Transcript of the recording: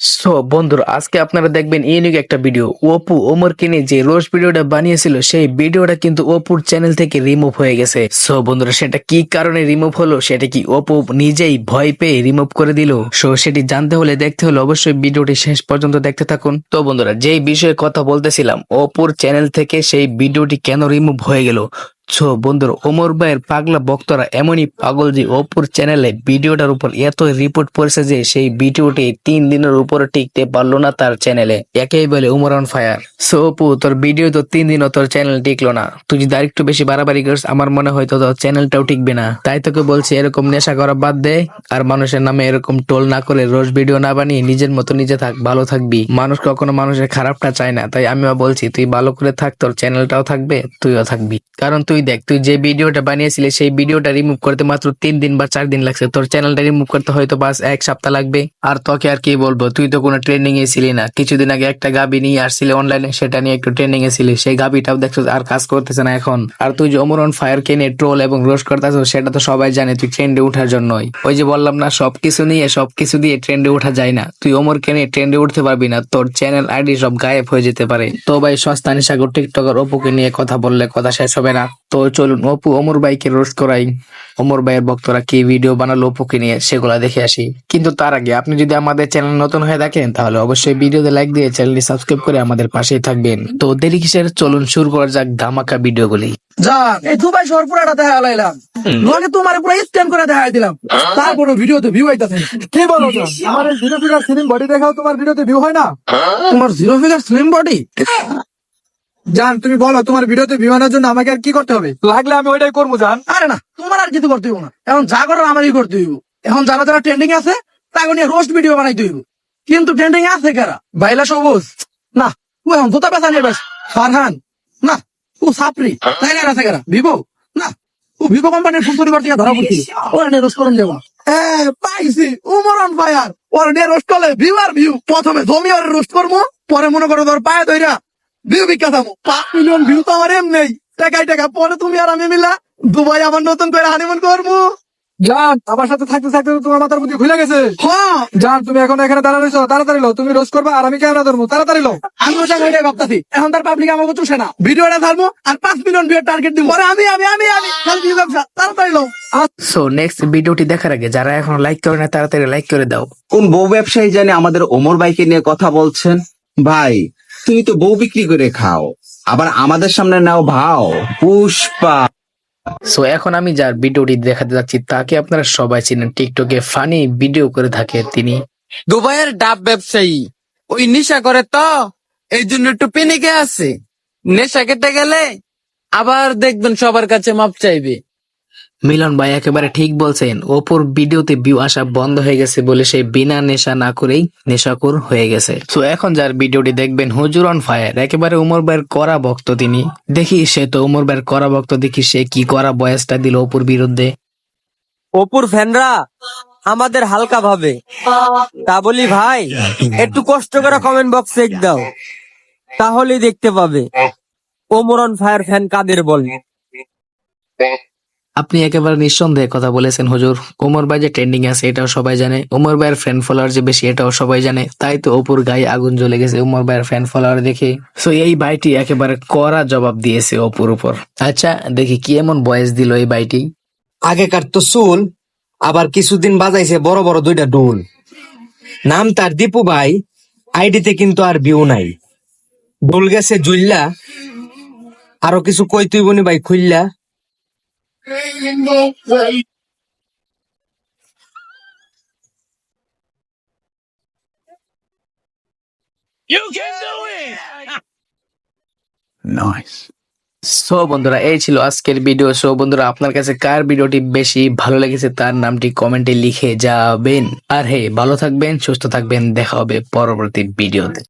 So বন্ধুরা, আজকে আপনারা দেখবেন ইউনিক একটা ভিডিও। অপু ওমরকে নিয়ে যে রোজ ভিডিওটা বানিয়েছিল, সেই ভিডিওটা কিন্তু অপুর চ্যানেল থেকে রিমুভ হয়ে গেছে। সো বন্ধুরা, সেটা কি কারণে রিমুভ হলো, সেটা কি অপু নিজেই ভয় পেয়ে রিমুভ করে দিল? সো সেটি জানতে হলে, দেখতে হলে অবশ্যই ভিডিওটি শেষ পর্যন্ত দেখতে থাকুন। তো বন্ধুরা, যেই বিষয়ে কথা বলতেছিলাম, অপুর চ্যানেল থেকে সেই ভিডিওটি কেন রিমুভ হয়ে গেল? সো বন্ধুরা, ওমর ভাইয়ের পাগলা ভক্তরা এমনই পাগল যে অপুর চ্যানেলে ভিডিওটার উপর এত রিপোর্ট পড়েছে যে সেই ভিডিওটি তিন দিনের উপরে টিকতে পারল না তার চ্যানেলে একেই বলে Umar on fire so Apu, তোর ভিডিও তো তিন দিনও তোর চ্যানেল টিকলো না। তুই যদি আরেকটু বেশি বাড়াবাড়ি করিস, আমার মনে হয় তো তোর চ্যানেলটাও টিকবে না। তাই তোকে বলছি, এরকম নেশা করা বাদ দে, আর মানুষের নামে এরকম টোল না করে রোজ ভিডিও না বানিয়ে নিজের মতো নিজে থাক, ভালো থাকবি। মানুষ কখনো মানুষের খারাপটা চায় না, তাই আমিও বলছি, তুই ভালো করে থাক, তোর চ্যানেলটাও থাকবে, তুইও থাকবি। কারণ তুই দেখ, তুই যে ভিডিওটা বানিয়েছিলি সেই ভিডিওটা রিমুভ করতে মাত্র তিন দিন বা চার দিন লাগছে। তোর চ্যানেলটা রিমুভ করতে হয়তো বাস এক সপ্তাহ লাগবে। আর তোকে আর কি বলব, তুই তো কোনো ট্রেন্ডিং এ ছিলি না। কিছুদিন আগে একটা গাবি নিয়ে আসছিলে অনলাইনে সেটা নিয়ে একটু ট্রেন্ডিং এ ছিলি। সেই গাবিটাও দেখছ আর কাজ করতেছে না এখন। আর তুই যে অমরন ফায়ার কে নিয়ে ট্রোল এবং রোস্ট করতেছো, সেটা তো সবাই জানে তুই ট্রেন্ডে ওঠার জন্যই। ওই যে বললাম না, সবকিছু নিয়ে, সবকিছু দিয়ে ট্রেন্ডে ওঠা যায় না। তুই অমর কেনে ট্রেন্ডে উঠতে পারবি না, তোর চ্যানেল আইডি সব গায়েব হয়ে যেতে পারে। তো ভাই, সস্তা নিশাগর টিকটকার অপুকে নিয়ে কথা বললে, কথা শেষ হবে না। তো চলুন অপু অমর ভাইকে রোস্ট করাই। অমর ভাইয়ের ভক্তরা কি ভিডিও বানালো অপুকে নিয়ে সেগুলা দেখে আসি। কিন্তু তার আগে আপনি যদি আমাদের চ্যানেল নতুন হয়ে থাকেন তাহলে অবশ্যই ভিডিওতে লাইক দিয়ে চ্যানেলটি সাবস্ক্রাইব করে আমাদের পাশেই থাকবেন। তো দেরি কিসের? চলুন শুরু করা যাক ধামাকা ভিডিওগুলি যান এই দুবাই শহর পুরাটা দেখা লাইলাম লগে তোমার পুরো স্ক্যান করে দিলাম। তারপরে ভিডিওতে ভিউ আইতাছে। কি বলো আমার জিরো ফিগার সিলিম বডি দেখাও তোমার ভিডিওতে ভিউ হয় না? তোমার জিরো ফিগার স্লিম বডি জান তুমি বলো তোমার ভিডিওতে আনার জন্য আমাকে আর কি করতে হবে? লাগলে আমি ওইটাই করব জান। আরে না তোমার আর কিছু করতে হইব না। এখন যা করার আমারই করতে হইব। এখন যারা যারা ট্রেন্ডিং আছে তাকে নিয়ে রোস্ট ভিডিও বানাইতে হইব। কিন্তু ট্রেন্ডিং আছে কারা? বাইলা সবুজ? না ও এখন জোতা পেঁচা নিয়ে বেশ ফারহান? না ও সাপরি তাই না আছে কারা? ভিভো? না ও ভিভো কোম্পানির ফুল পরিবার থেকে ধরা পড়ছিল ওরা নিয়ে রোস্ট করুন যাব। হ্যাঁ পাইছি। উমরন ফায়ার ওর নিয়ে রোস্ট করলে ভিউ আর ভিউ প্রথমে জমি আর রোস্ট করব পরে মনে করো ধর পায়ে ধইরা ভিউ বিখ্যাত পাঁচ মিলিয়ন ভিউ তো আমার এম নেই টাকাই টাকা পরে তুমি আর আমি মিলা দুবাই আমার নতুন করে হানিমুন করব। জান আমার সাথে থাকতে থাকতে তোমার মাথার বুদ্ধি খুলে গেছে। হ্যাঁ। জান তুমি এখন এখানে দাঁড়া রয়েছো তাড়াতাড়ি লো তুমি রোজ করবা আর আমি ক্যামেরা ধরবো তাড়াতাড়ি লো আমি ওটা ওইটাই ভাবতেছি। এখন তার পাবলিক আমাকে চুষে না। ভিডিওটা ছাড়বো আর পাঁচ মিলিয়ন ভিউ টার্গেট দিব। পরে আমি আমি আমি আমি খালি ব্যবসা তাড়াতাড়ি লো সো নেক্সট ভিডিওটি দেখার আগে যারা এখন লাইক করে না তাড়াতাড়ি লাইক করে দাও। কোন বউ ব্যবসায়ী জানে আমাদের ওমর ভাইকে নিয়ে কথা বলছেন? ভাই তুমি তো বউ বিক্রি করে খাও। আবার আমাদের সামনে নাও ভাও। পুষ্পা। সো এখন আমি যার ভিডিওটি দেখাতে যাচ্ছি তাকে আপনারা সবাই চিনেন। টিকটকে ফানি ভিডিও করে থাকে তিনি। দুবাইয়ের ডাব ব্যবসায়ী। ওই নেশা করে তো এই জন্য একটু পেনিকে আছে। নেশা কেটে গেলে আবার দেখবেন সবার কাছে মাপ চাইবে। মিলন ভাই একেবারে ঠিক বলছেন ওপর ভিডিওতে ভিউ আসা বন্ধ হয়ে গেছে বলে সে বিনা নেশা না করেই নেশাকুর হয়ে গেছে। তো এখন যার ভিডিওটি দেখবেন হুজুর অন ফায়ার একেবারে উমর ভাইয়ের করা ভক্ত তিনি। দেখি সে তো উমর ভাইয়ের করা ভক্ত, দেখি সে কি করা বয়সটা দিল অপুর বিরুদ্ধে। অপুর ফ্যানরা, আমাদের হালকা ভাবে। তা বলি ভাই, একটু কষ্ট করে কমেন্ট বক্স দাও, তাহলেই দেখতে পাবে। ওমরন ফায়ার ফ্যান কাদের বলে? আপনি একেবারে নিঃসন্দেহে কথা বলেছেন, হুজুর। উমর ভাই যে ট্রেন্ডিং আছে, এটাও সবাই জানে। উমর ভাইয়ের ফ্যান ফলোয়ার যে বেশি, এটাও সবাই জানে। তাই তো অপুর গায়ে আগুন জ্বলে গেছে উমর ভাইয়ের ফ্যান ফলোয়ার দেখে। সো এই ভাইটি একেবারে কড়া জবাব দিয়েছে অপুর উপর। আচ্ছা দেখি কি এমন বয়স দিল এই ভাইটি? আগেকার তো চুল, আবার কিছুদিন বাজাইছে বড় বড় দুইটা ডোল। নাম তার দীপু ভাই আইডিতে কিন্তু আর ভিউ নাই। ডোল গেছে জুল্লা আরও কিছু কই তুই বনি ভাই খুললা সো বন্ধুরা এই ছিল আজকের ভিডিও সো বন্ধুরা আপনার কাছে কার ভিডিওটি বেশি ভালো লেগেছে তার নামটি কমেন্টে লিখে যাবেন। আর হে ভালো থাকবেন সুস্থ থাকবেন দেখা হবে পরবর্তী ভিডিওতে